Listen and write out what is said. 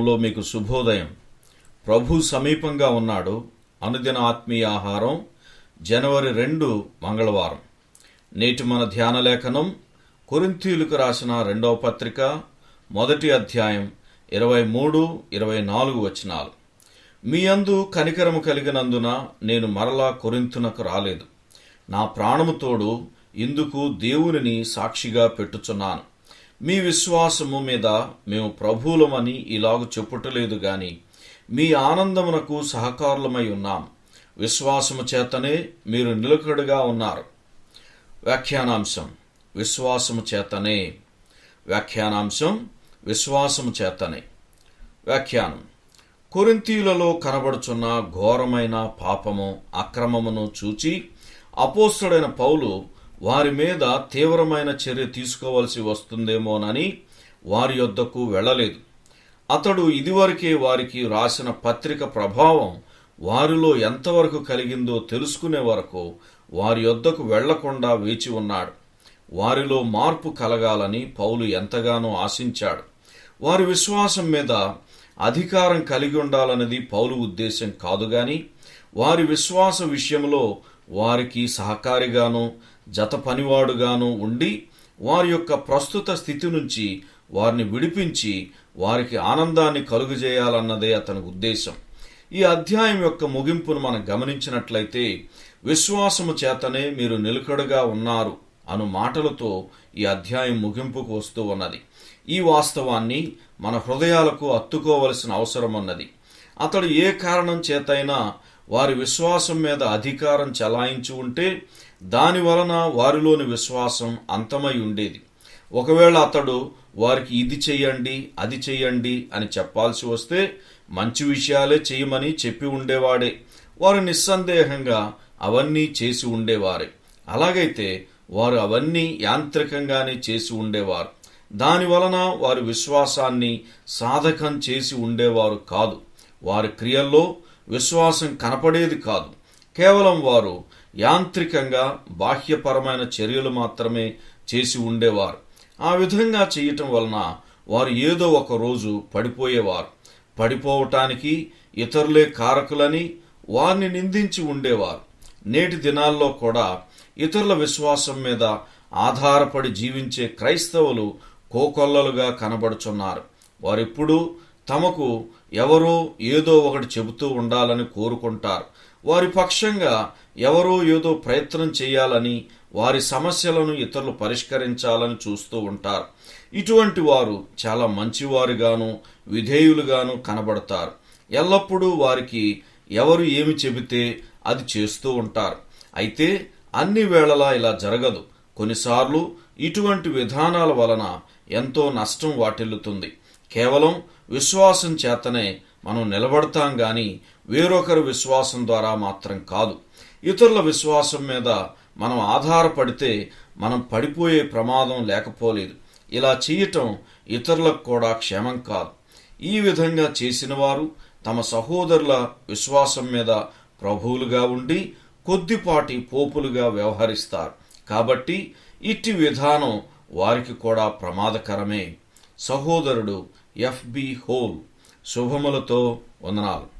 లో మీకు శుభోదయం. ప్రభు సమీపంగా ఉన్నాడు. అనుదిన ఆత్మీయ ఆహారం జనవరి రెండు మంగళవారం. నేటి మన ధ్యాన లేఖనం కొరింతీయులకు రాసిన రెండవ పత్రిక మొదటి అధ్యాయం ఇరవై మూడు ఇరవై నాలుగు వచనాలు. మీ అందు కనికరము కలిగినందున నేను మరలా కొరింతునకు రాలేదు. నా ప్రాణము తోడు ఇందుకు దేవునిని సాక్షిగా పెట్టుచున్నాను. మీ విశ్వాసము మీద మేము ప్రభువులమని ఇలాగు చెప్పుటలేదు గాని మీ ఆనందమునకు సహకారులమై ఉన్నాం. విశ్వాసము చేతనే మీరు నిలకడగా ఉన్నారు. వ్యాఖ్యానాంశం విశ్వాసము చేతనే. వ్యాఖ్యానాంశం విశ్వాసము చేతనే. వ్యాఖ్యానం కొరింతీయులలో కనబడుచున్న ఘోరమైన పాపము అక్రమమును చూచి అపోస్తుడైన పౌలు వారి మీద తీవ్రమైన చర్య తీసుకోవాల్సి వస్తుందేమోనని వారి యొద్దకు వెళ్ళలేదు. అతడు ఇదివరకే వారికి రాసిన పత్రిక ప్రభావం వారిలో ఎంతవరకు కలిగిందో తెలుసుకునే వరకు వారి యొద్దకు వెళ్ళకుండా వేచి ఉన్నాడు. వారిలో మార్పు కలగాలని పౌలు ఎంతగానో ఆశించాడు. వారి విశ్వాసం మీద అధికారం కలిగి ఉండాలన్నది పౌలు ఉద్దేశం కాదు గాని వారి విశ్వాస విషయంలో వారికి సహకారిగాను జత పనివాడుగాను ఉండి వారి యొక్క ప్రస్తుత స్థితి నుంచి వారిని విడిపించి వారికి ఆనందాన్ని కలుగజేయాలన్నదే అతని ఉద్దేశం. ఈ అధ్యాయం యొక్క ముగింపును మనం గమనించినట్లయితే విశ్వాసము చేతనే మీరు నిలకడగా ఉన్నారు అను మాటలతో ఈ అధ్యాయం ముగింపుకు వస్తూ ఉన్నది. ఈ వాస్తవాన్ని మన హృదయాలకు అత్తుకోవలసిన అవసరం ఉన్నది అతడు ఏ కారణం చేతైనా వారి విశ్వాసం మీద అధికారం చలాయించి ఉంటే దాని వలన వారిలోని విశ్వాసం అంతమై ఉండేది. ఒకవేళ అతడు వారికి ఇది చెయ్యండి అది చెయ్యండి అని చెప్పాల్సి వస్తే మంచి విషయాలే చేయమని చెప్పి ఉండేవాడే. వారు నిస్సందేహంగా అవన్నీ చేసి ఉండేవారే. అలాగైతే వారు అవన్నీ యాంత్రికంగానే చేసి ఉండేవారు. దాని వలన వారి విశ్వాసాన్ని సాధకం చేసి ఉండేవారు కాదు. వారి క్రియల్లో విశ్వాసం కనపడేది కాదు. కేవలం వారు యాంత్రికంగా బాహ్యపరమైన చర్యలు మాత్రమే చేసి ఉండేవారు. ఆ విధంగా చేయటం వలన వారు ఏదో ఒక రోజు పడిపోయేవారు. పడిపోవటానికి ఇతరులే కారకులని వారిని నిందించి ఉండేవారు. నేటి దినాల్లో కూడా ఇతరుల విశ్వాసం మీద ఆధారపడి జీవించే క్రైస్తవులు కోకొల్లలుగా కనబడుచున్నారు. వారెప్పుడూ తమకు ఎవరో ఏదో ఒకటి చెబుతూ ఉండాలని కోరుకుంటారు. వారి పక్షంగా ఎవరో ఏదో ప్రయత్నం చేయాలని వారి సమస్యలను ఇతరులు పరిష్కరించాలని చూస్తూ ఉంటారు. ఇటువంటి వారు చాలా మంచివారుగాను విధేయులుగాను కనబడతారు. ఎల్లప్పుడూ వారికి ఎవరు ఏమి చెబితే అది చేస్తూ ఉంటారు. అయితే అన్ని వేళలా ఇలా జరగదు. కొన్నిసార్లు ఇటువంటి విధానాల వలన ఎంతో నష్టం వాటిల్లుతుంది. కేవలం విశ్వాసం చేతనే మనం నిలబడతాం గాని వేరొకరి విశ్వాసం ద్వారా మాత్రం కాదు. ఇతరుల విశ్వాసం మీద మనం ఆధారపడితే మనం పడిపోయే ప్రమాదం లేకపోలేదు. ఇలా చేయటం ఇతరులకు కూడా క్షేమం కాదు. ఈ విధంగా చేసిన వారు తమ సహోదరుల విశ్వాసం మీద ప్రభువులుగా ఉండి కొద్దిపాటి పోపులుగా వ్యవహరిస్తారు. కాబట్టి ఇట్టి విధానం వారికి కూడా ప్రమాదకరమే. సహోదరుడు ఎఫ్బి హోల్ శుభములతో వందనాలు.